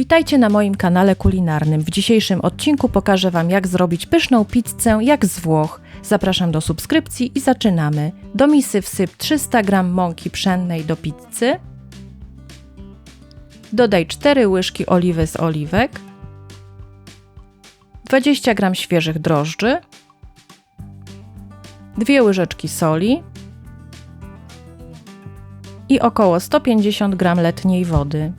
Witajcie na moim kanale kulinarnym. W dzisiejszym odcinku pokażę Wam, jak zrobić pyszną pizzę jak z Włoch. Zapraszam do subskrypcji i zaczynamy. Do misy wsyp 300 g mąki pszennej do pizzy. Dodaj 4 łyżki oliwy z oliwek, 20 g świeżych drożdży, 2 łyżeczki soli i około 150 g letniej wody.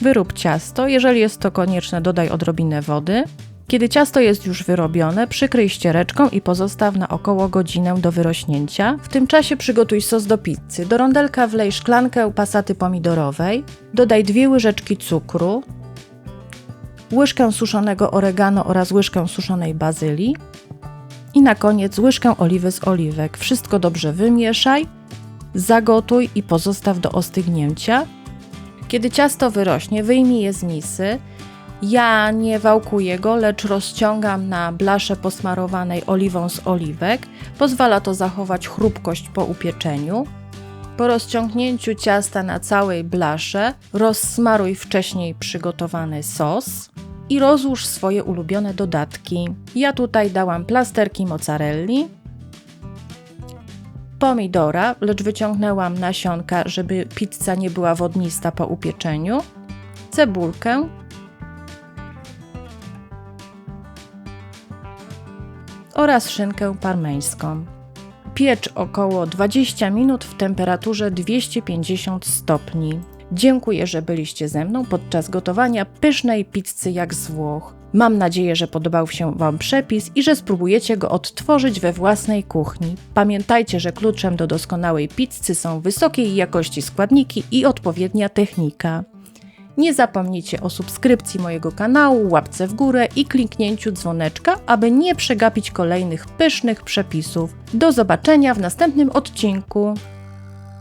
Wyrób ciasto, jeżeli jest to konieczne, dodaj odrobinę wody. Kiedy ciasto jest już wyrobione, przykryj ściereczką i pozostaw na około godzinę do wyrośnięcia. W tym czasie przygotuj sos do pizzy. Do rondelka wlej szklankę pasaty pomidorowej, dodaj dwie łyżeczki cukru, łyżkę suszonego oregano oraz łyżkę suszonej bazylii i na koniec łyżkę oliwy z oliwek. Wszystko dobrze wymieszaj, zagotuj i pozostaw do ostygnięcia. Kiedy ciasto wyrośnie, wyjmij je z misy. Ja nie wałkuję go, lecz rozciągam na blasze posmarowanej oliwą z oliwek. Pozwala to zachować chrupkość po upieczeniu. Po rozciągnięciu ciasta na całej blasze rozsmaruj wcześniej przygotowany sos i rozłóż swoje ulubione dodatki. Ja tutaj dałam plasterki mozzarelli, pomidora, lecz wyciągnęłam nasionka, żeby pizza nie była wodnista po upieczeniu, cebulkę, oraz szynkę parmeńską. Piecz około 20 minut w temperaturze 250 stopni. Dziękuję, że byliście ze mną podczas gotowania pysznej pizzy jak z Włoch. Mam nadzieję, że podobał się Wam przepis i że spróbujecie go odtworzyć we własnej kuchni. Pamiętajcie, że kluczem do doskonałej pizzy są wysokiej jakości składniki i odpowiednia technika. Nie zapomnijcie o subskrypcji mojego kanału, łapce w górę i kliknięciu dzwoneczka, aby nie przegapić kolejnych pysznych przepisów. Do zobaczenia w następnym odcinku.